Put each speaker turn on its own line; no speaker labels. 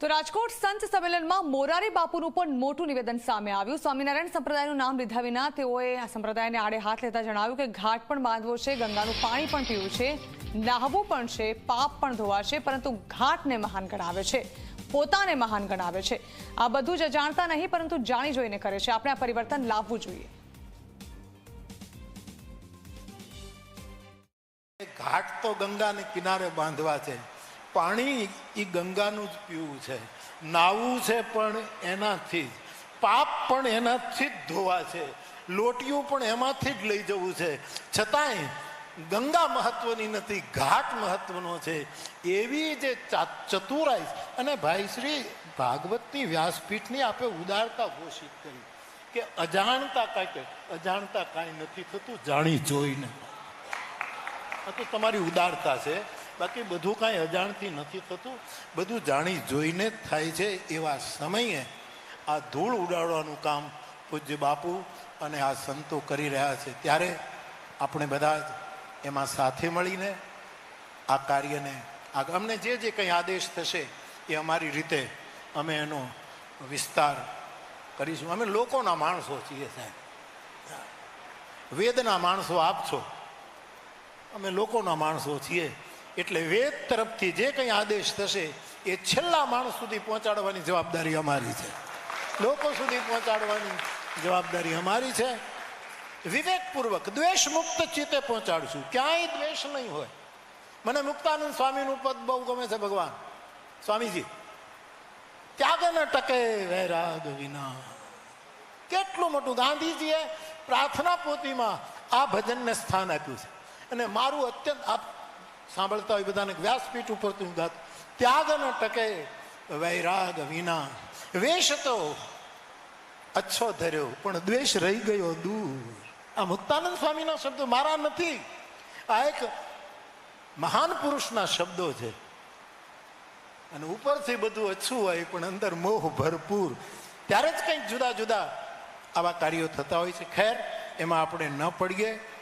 તો રાજકોટ સંત સંમેલનમાં મોરારી બાપુનું પણ મોટું નિવેદન સામે આવ્યું. સ્વામિનારાયણ સંપ્રદાયનું નામ લીધા વિના તેઓએ આ સંપ્રદાયને આડે હાથ લેતા જણાવ્યું કે ઘાટ પણ બાંધવો છે, ગંગાનું પાણી પણ પીવું છે, નાહવું પણ છે, પાપ પણ ધોવાશે, પરંતુ ઘાટને મહાન ગણાવે છે, પોતાને મહાન ગણાવે છે. આ બધું જ જાણતા નહીં, પરંતુ જાણી જોઈને કરે છે. આપણે આ પરિવર્તન લાવવું જોઈએ.
ઘાટ તો ગંગાને કિનારે બાંધવા છે. પાણી એ ગંગાનું જ પીવું છે. નાવું છે પણ એનાથી પાપ પણ એનાથી જ ધોવા છે. લોટિયું પણ એમાંથી જ લઈ જવું છે. છતાંય ગંગા મહત્વની નથી, ઘાટ મહત્વનો છે. એવી જે ચતુરાઈ અને ભાઈ શ્રી ભાગવતની વ્યાસપીઠની આપે ઉદારતા ઘોષિત કરી કે અજાણતા કાંઈ અજાણતા કાંઈ નથી થતું, જાણી જોઈને. આ તો તમારી ઉદારતા છે. બાકી બધું કાંઈ અજાણથી નથી થતું. બધું જાણી જોઈને થાય છે એવા સમયે આ ધૂળ ઉડાડવાનું કામ પૂજ્ય બાપુ અને આ સંતો કરી રહ્યા છે. ત્યારે આપણે બધા જ એમાં સાથે મળીને આ કાર્યને અમને જે જે કંઈ આદેશ થશે એ અમારી રીતે અમે એનો વિસ્તાર કરીશું. અમે લોકોના માણસો છીએ સાહેબ. વેદના માણસો આપ છો અમે લોકોના માણસો છીએ. એટલે વેદ તરફથી જે કંઈ આદેશ થશે, એ છેલ્લા માણસ સુધી પહોંચાડવાની જવાબદારી અમારી છે. લોકો સુધી પહોંચાડવાની જવાબદારી અમારી છે. વિવેકપૂર્વક દ્વેષ મુક્ત ચિત્તે પહોંચાડશું. ક્યાંય દ્વેષ નહીં હોય. મને મુક્તાનંદ સ્વામીનું પદ બહુ ગમે છે, ભગવાન. સ્વામીજી ત્યાગ ન ટકે વૈરાગ વિના. કેટલું મોટું ગાંધીજીએ પ્રાર્થના પોતીમાં આ ભજનને સ્થાન આપ્યું છે. અને મારું અત્યંત સાંભળતા હોય બધાને વ્યાસપીઠ ઉપર તું ગાત ત્યાગ ટકે વૈરાગ વિના. વેશ તો અચ્છો ધર્યો, પણ દ્વેષ રહી ગયો દૂર. આ મુક્તાનંદ સ્વામીના શબ્દો મારા નથી. આ એક મહાન પુરુષના શબ્દો છે. અને ઉપરથી બધું અછું હોય, પણ અંદર મોહ ભરપૂર. ત્યારે જ કંઈક જુદા જુદા આવા કાર્યો થતા હોય છે. ખેર, એમાં આપણે ન પડીએ.